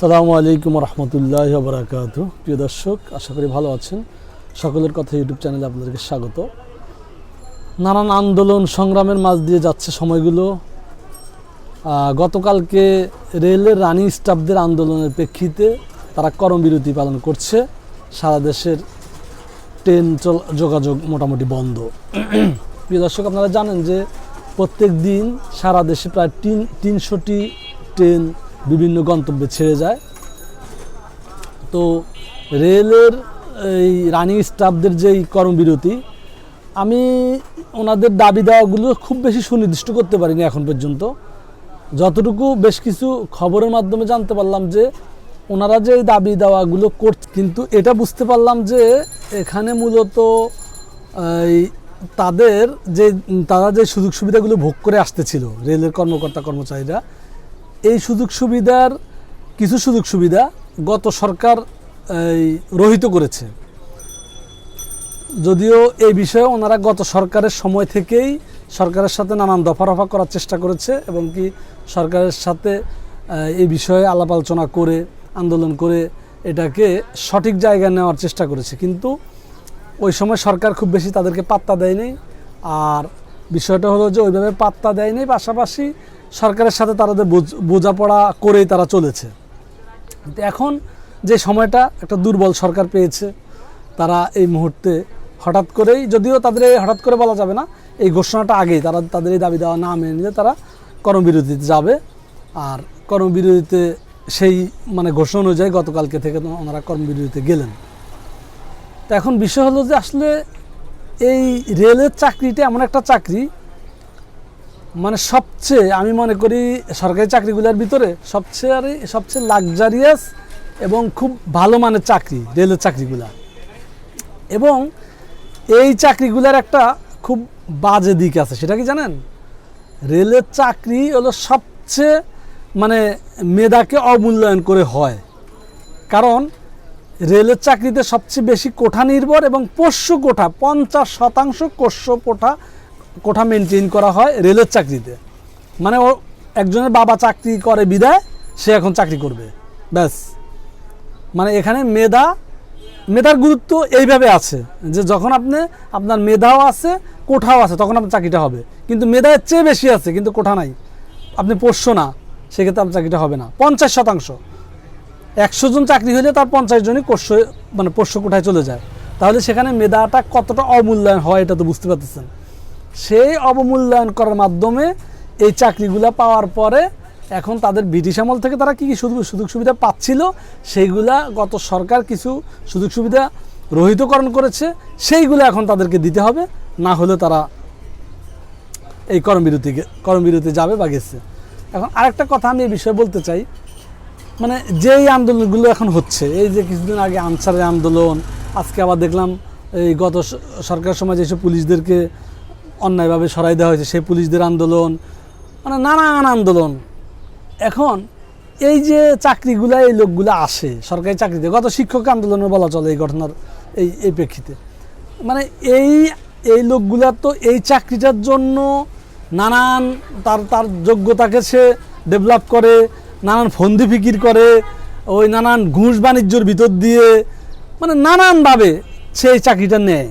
সালামু আলাইকুম রহমতুল্লাহ বরাকাত প্রিয় দর্শক, আশা করি ভালো আছেন। সকলের কথা ইউটিউব চ্যানেলে আপনাদেরকে স্বাগত। নানান আন্দোলন সংগ্রামের মাঝ দিয়ে যাচ্ছে সময়গুলো। গতকালকে রেলের রানিং স্টাফদের আন্দোলনের প্রেক্ষিতে তারা কর্মবিরতি পালন করছে। সারা দেশের ট্রেন চল, যোগাযোগ মোটামুটি বন্ধ। প্রিয় দর্শক, আপনারা জানেন যে প্রত্যেক দিন সারা দেশে প্রায় তিন, তিনশোটি ট্রেন বিভিন্ন গন্তব্যে ছেড়ে যায়। তো রেলের এই রানিং স্টাফদের যেই কর্মবিরতি, আমি ওনাদের দাবি দেওয়াগুলো খুব বেশি সুনির্দিষ্ট করতে পারিনি এখন পর্যন্ত। যতটুকু বেশ কিছু খবরের মাধ্যমে জানতে পারলাম যে, ওনারা যে দাবি দেওয়াগুলো করছে কিন্তু এটা বুঝতে পারলাম যে, এখানে মূলত এই তাদের যে, তারা যে সুযোগ সুবিধাগুলো ভোগ করে আসতেছিল, রেলের কর্মকর্তা কর্মচারীরা এই সুযোগ সুবিধার কিছু সুযোগ সুবিধা গত সরকার রহিত করেছে। যদিও এই বিষয়ে ওনারা গত সরকারের সময় থেকেই সরকারের সাথে নানান দফা রফা করার চেষ্টা করেছে এবং কি সরকারের সাথে এই বিষয়ে আলাপ আলোচনা করে, আন্দোলন করে এটাকে সঠিক জায়গায় নেওয়ার চেষ্টা করেছে। কিন্তু ওই সময় সরকার খুব বেশি তাদেরকে পাত্তা দেয়নি। আর বিষয়টা হলো যে ওইভাবে পাত্তা দেয়নি, পাশাপাশি সরকারের সাথে তাদের বোঝ- বোঝাপড়া করেই তারা চলেছে। এখন যে সময়টা একটা দুর্বল সরকার পেয়েছে, তারা এই মুহূর্তে হঠাৎ করেই, যদিও তাদের হঠাৎ করে বলা যাবে না, এই ঘোষণাটা আগেই তারা, তাদের এই দাবি দেওয়া না মেনে নিলে তারা কর্মবিরতিতে যাবে। আর কর্মবিরতিতে সেই মানে ঘোষণা অনুযায়ী গতকালকে থেকে ওনারা কর্মবিরতিতে গেলেন। তো এখন বিষয় হলো যে আসলে এই রেলের চাকরিটা এমন একটা চাকরি মানে সবচেয়ে আমি মনে করি সরকারি চাকরিগুলোর ভিতরে সবচেয়ে আর সবচেয়ে লাক্সারিয়াস এবং খুব ভালো মানের চাকরি, রেলের চাকরিগুলা। এবং এই চাকরিগুলার একটা খুব বাজে দিক আছে, সেটা কি জানেন? রেলের চাকরি হলো সবচেয়ে মানে মেধাকে অমূল্যায়ন করে হয়। কারণ রেলের চাকরিতে সবচেয়ে বেশি কোঠা নির্ভর এবং পোষ্য কোঠা, পঞ্চাশ শতাংশ কোষ্য কোঠা কোঠা মেনটেন করা হয় রেলের চাকরিতে। মানে ও একজনের বাবা চাকরি করে বিদায়, সে এখন চাকরি করবে। ব্যাস। মানে এখানে মেধা, মেধার গুরুত্ব এইভাবে আছে যে যখন আপনি, আপনার মেধাও আছে, কোঠাও আছে, তখন আপনার চাকরিটা হবে। কিন্তু মেধার চেয়ে বেশি আছে, কিন্তু কোঠা নাই। আপনি পোষ্য না, সেক্ষেত্রে আপনার চাকরিটা হবে না। পঞ্চাশ শতাংশ। একশো জন চাকরি হলে তার পঞ্চাশ জনই পোষ্য মানে পোষ্য কোঠায় চলে যায়। তাহলে সেখানে মেধাটা কতটা অমূল্যায়ন হয় এটা তো বুঝতে পারতেছেন। সেই অবমূল্যায়ন করার মাধ্যমে এই চাকরিগুলো পাওয়ার পরে এখন তাদের ব্রিটিশ আমল থেকে তারা কী কী সুযোগ সুযোগ সুবিধা পাচ্ছিল, সেইগুলা গত সরকার কিছু সুযোগ সুবিধা রহিতকরণ করেছে, সেইগুলো এখন তাদেরকে দিতে হবে, না হলে তারা এই কর্মবিরতি কর্মবিরতি যাবে বা গেছে। এখন আরেকটা কথা আমি এই বিষয়ে বলতে চাই মানে যেই আন্দোলনগুলো এখন হচ্ছে, এই যে কিছুদিন আগে আনসারের আন্দোলন, আজকে আবার দেখলাম এই গত সরকার সময় যেসব পুলিশদেরকে অন্যায়ভাবে সরাই দেওয়া হয়েছে, সেই পুলিশদের আন্দোলন মানে নানান আন্দোলন। এখন এই যে চাকরিগুলা, এই লোকগুলো আসে, সরকারি চাকরিতে, গত শিক্ষক আন্দোলনের বলা চলে এই ঘটনার, এই এই প্রেক্ষিতে। মানে এই এই লোকগুলা তো এই চাকরিটার জন্য নানান, তার তার যোগ্যতাকে সে ডেভেলপ করে, নানান ফন্দি ফিকির করে, ওই নানান ঘুষ বাণিজ্যর ভিতর দিয়ে মানে নানানভাবে সে এই চাকরিটা নেয়।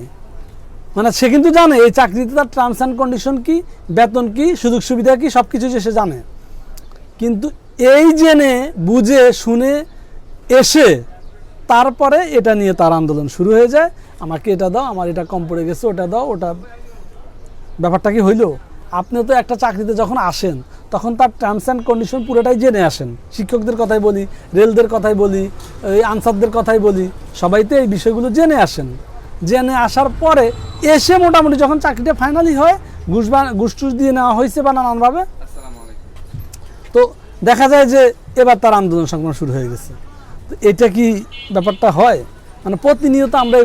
মানে সে কিন্তু জানে, এই চাকরিতে তার টার্মস অ্যান্ড কন্ডিশন কি, বেতন কি, সুযোগ সুবিধা কি সব কিছু সে জানে। কিন্তু এই জেনে, বুঝে, শুনে, এসে তারপরে এটা নিয়ে তার আন্দোলন শুরু হয়ে যায়। আমাকে এটা দাও, আমার এটা কম পড়ে গেছে, ওটা দাও, ওটা ব্যাপারটা কি হইল? আপনি তো একটা চাকরিতে যখন আসেন, তখন তার টার্মস অ্যান্ড কন্ডিশন পুরোটাই জেনে আসেন। শিক্ষকদের কথাই বলি, রেলদের কথাই বলি আনসারদের কথাই বলি, সবাই তো এই বিষয়গুলো জেনে আসেন। জেনে আসার পরে এসে মোটামুটি যখন চাকরিটা ফাইনালি হয়, ঘুষ ঘুষ টুস দিয়ে নেওয়া হয়েছে বা নানানভাবে। তো দেখা যায় যে এবার তার আন্দোলন সংগ্রাম শুরু হয়ে গেছে। তো এটা কি ব্যাপারটা হয়? মানে প্রতিনিয়ত আমরা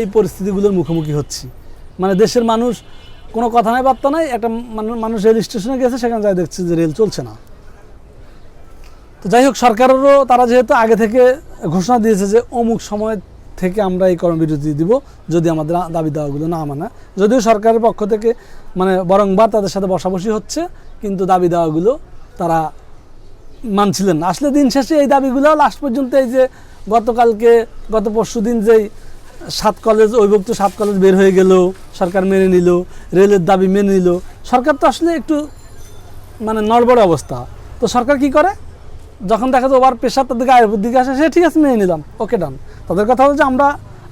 এই পরিস্থিতিগুলোর মুখোমুখি হচ্ছি। মানে দেশের মানুষ কোনো কথা নাই, বার্তা নাই, একটা মানুষ রেল স্টেশনে গেছে, সেখানে যাই দেখছে যে রেল চলছে না। তো যাই হোক, সরকারেরও তারা যেহেতু আগে থেকে ঘোষণা দিয়েছে যে অমুক সময় থেকে আমরা এই কর্মবিরতি দিব যদি আমাদের দাবি দাওয়াগুলো না মানে। যদিও সরকারের পক্ষ থেকে মানে বরংবার তাদের সাথে বসাবসি হচ্ছে, কিন্তু দাবি দেওয়াগুলো তারা মানছিলেন না। আসলে দিন শেষে এই দাবিগুলো লাস্ট পর্যন্ত এই যে গতকালকে, গত পরশু দিন যেই সাত কলেজ অভিভুক্ত সাত কলেজ বের হয়ে গেল, সরকার মেনে নিল, রেলের দাবি মেনে নিল, সরকার তো আসলে একটু মানে নড়বড়ে অবস্থা। তো সরকার কি করে? যখন দেখা যায় ওভার প্রেশার তাদের গায়ের দিকে আসে সে ঠিক আছে, মেনে নিলাম, ওকে ডান তাদের কথা হলো যে আমরা,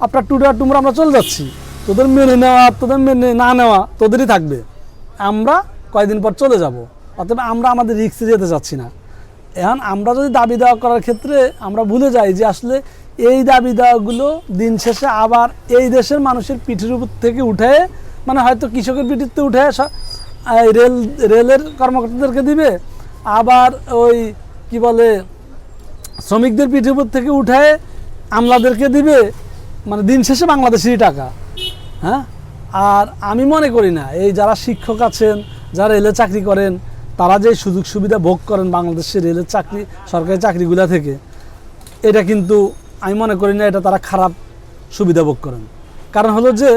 আপনার টুডে টুমরা আমরা চলে যাচ্ছি। তোদের মেনে নেওয়া, তোদের মেনে না নেওয়া তোদেরই থাকবে। আমরা কয়েকদিন পর চলে যাব। অতএব আমরা আমাদের রিক্সে যেতে চাচ্ছি না। এখন আমরা যদি দাবি দেওয়া করার ক্ষেত্রে আমরা ভুলে যাই যে আসলে এই দাবি দেওয়াগুলো দিন শেষে আবার এই দেশের মানুষের পিঠের উপর থেকে উঠে মানে হয়তো কৃষকের পিঠিতে উঠে রেল, রেলের কর্মকর্তাদেরকে দিবে, আবার ওই কি বলে, শ্রমিকদের পিঠের উপর থেকে উঠায় আমলাদেরকে দিবে মানে দিন শেষে বাংলাদেশেরই টাকা হ্যাঁ? আর আমি মনে করি না, এই যারা শিক্ষক আছেন, যারা রেলে চাকরি করেন, তারা যে সুযোগ সুবিধা ভোগ করেন বাংলাদেশের রেলের চাকরি, সরকারি চাকরিগুলা থেকে, এটা কিন্তু আমি মনে করি না এটা তারা খারাপ সুবিধা ভোগ করেন। কারণ হলো যে,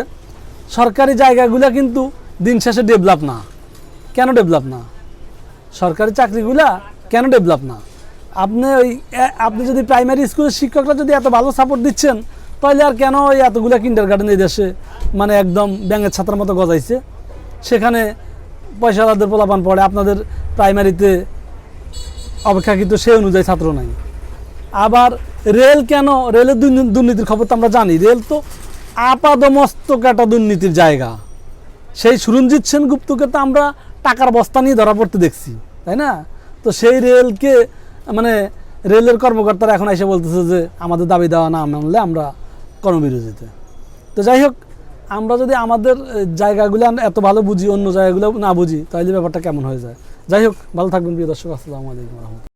সরকারি জায়গাগুলো কিন্তু দিন শেষে ডেভেলপ না। কেন ডেভেলপ না? সরকারি চাকরিগুলা কেন ডেভেলপ না? আপনি ওই আপনি যদি প্রাইমারি স্কুলের শিক্ষকরা যদি এত ভালো সাপোর্ট দিচ্ছেন তাহলে আর কেন ওই এতগুলো কিন্ডার গার্ডেন এই দেশে মানে একদম ব্যাঙের ছাত্রের মতো গজাইছে? সেখানে পয়সাদারদের পোলাপান পড়ে, আপনাদের প্রাইমারিতে অপেক্ষাকৃত সে অনুযায়ী ছাত্র নাই। আবার রেল কেন, রেলের দুর্নীতির খবর তো আমরা জানি, রেল তো আপাদমস্তক একটা দুর্নীতির জায়গা। সেই সুরঞ্জিত সেনগুপ্তকে তো আমরা টাকার বস্তা নিয়ে ধরা পড়তে দেখছি, তাই না? তো সেই রেলকে মানে রেলের কর্মকর্তারা এখন এসে বলতেছে যে আমাদের দাবি দেওয়া না মানলে আমরা কর্মবিরতিতে। তো যাই হোক, আমরা যদি আমাদের জায়গাগুলো এত ভালো বুঝি, অন্য জায়গাগুলো না বুঝি, তাহলে ব্যাপারটা কেমন হয়ে যায়? যাই হোক, ভালো থাকবেন প্রিয় দর্শক, আসসালামু আলাইকুম রহমতুল্লাহ।